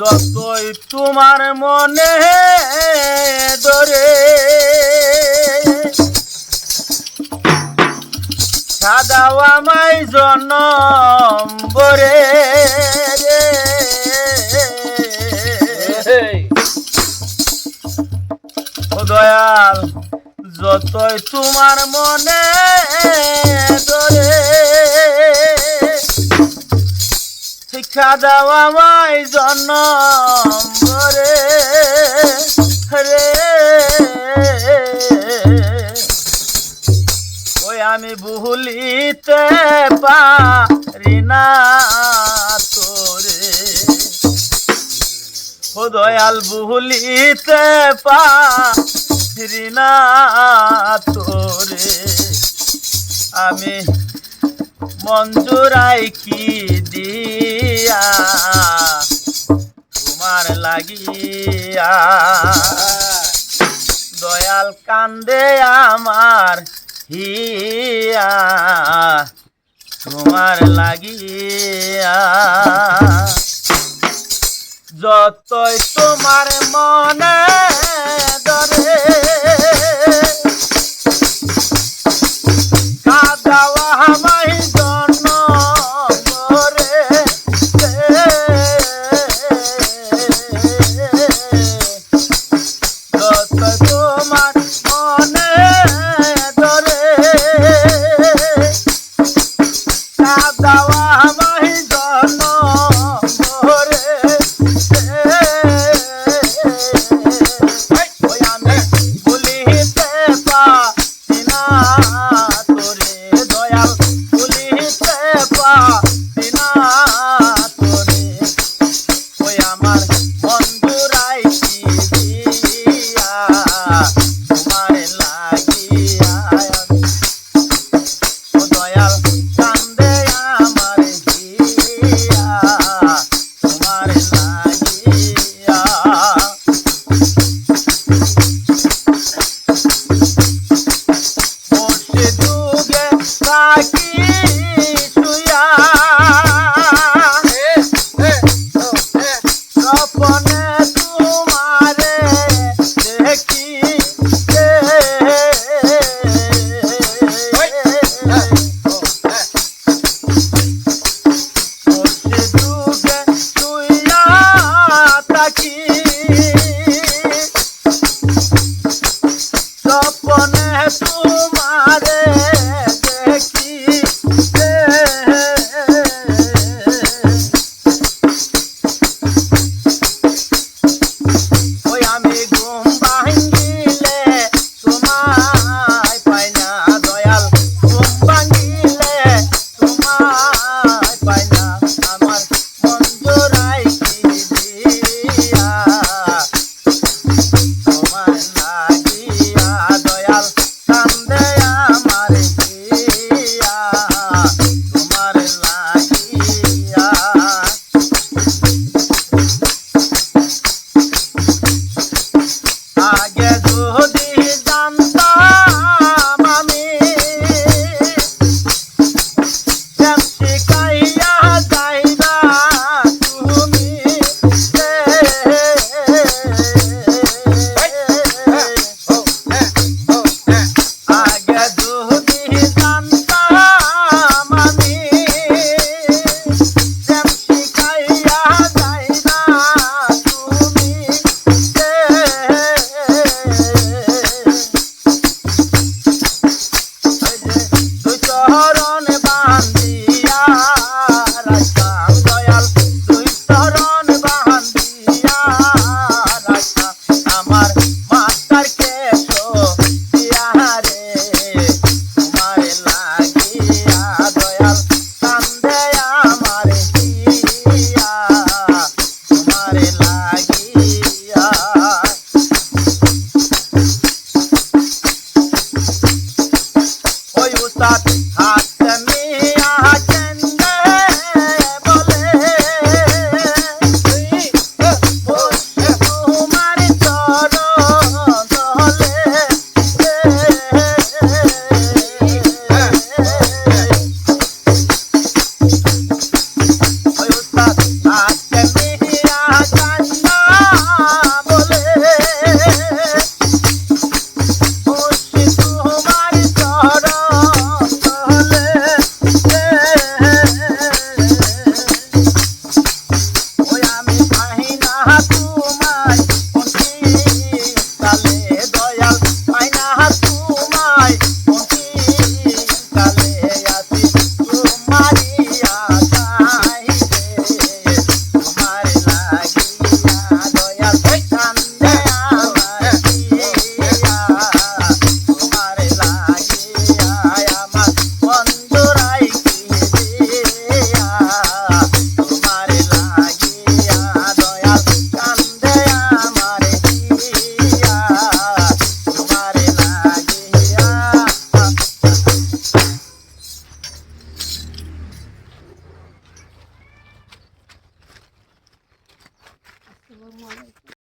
যতই তোমার মনে ধরে সাদাও আমায় জনম বরে দয়াল যতই তোমার মনে ধরে শিক্ষা দাও আমায় জন্ম রে। রে ওই আমি ভুলিতে পারি না তোরে। ও দয়াল, ভুলিতে পারি না তোরে। আমি মঞ্জুরাই কি দিয়া তোমার লাগিয়া। দয়াল কান্দে আমার হিয়া তোমার লাগিয়া। যতই তোমার মনে কাদাওয়া আমায়